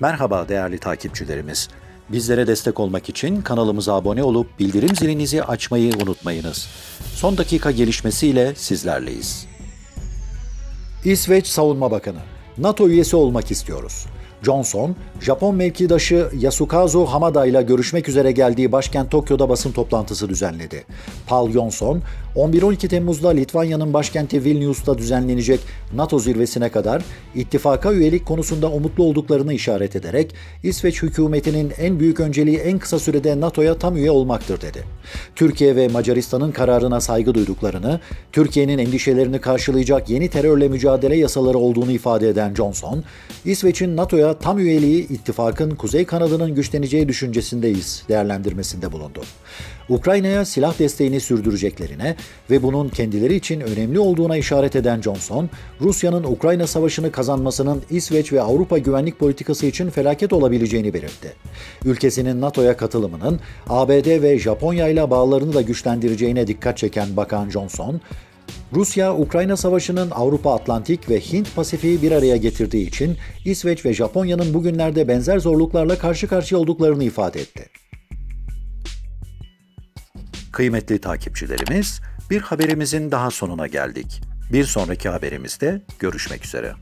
Merhaba değerli takipçilerimiz. Bizlere destek olmak için kanalımıza abone olup bildirim zilinizi açmayı unutmayınız. Son dakika gelişmesiyle sizlerleyiz. İsveç Savunma Bakanı, NATO üyesi olmak istiyoruz. Johnson, Japon mevkidaşı Yasukazu Hamada ile görüşmek üzere geldiği başkent Tokyo'da basın toplantısı düzenledi. Paul Johnson, 11-12 Temmuz'da Litvanya'nın başkenti Vilnius'ta düzenlenecek NATO zirvesine kadar ittifaka üyelik konusunda umutlu olduklarını işaret ederek İsveç hükümetinin en büyük önceliği en kısa sürede NATO'ya tam üye olmaktır dedi. Türkiye ve Macaristan'ın kararına saygı duyduklarını, Türkiye'nin endişelerini karşılayacak yeni terörle mücadele yasaları olduğunu ifade eden Johnson, İsveç'in NATO'ya tam üyeliği ittifakın kuzey kanadının güçleneceği düşüncesindeyiz değerlendirmesinde bulundu. Ukrayna'ya silah desteğini sürdüreceklerine ve bunun kendileri için önemli olduğuna işaret eden Johnson, Rusya'nın Ukrayna savaşını kazanmasının İsveç ve Avrupa güvenlik politikası için felaket olabileceğini belirtti. Ülkesinin NATO'ya katılımının ABD ve Japonya ile bağlarını da güçlendireceğine dikkat çeken Bakan Johnson, Rusya-Ukrayna savaşının Avrupa Atlantik ve Hint Pasifik'i bir araya getirdiği için İsveç ve Japonya'nın bugünlerde benzer zorluklarla karşı karşıya olduklarını ifade etti. Kıymetli takipçilerimiz, bir haberimizin daha sonuna geldik. Bir sonraki haberimizde görüşmek üzere.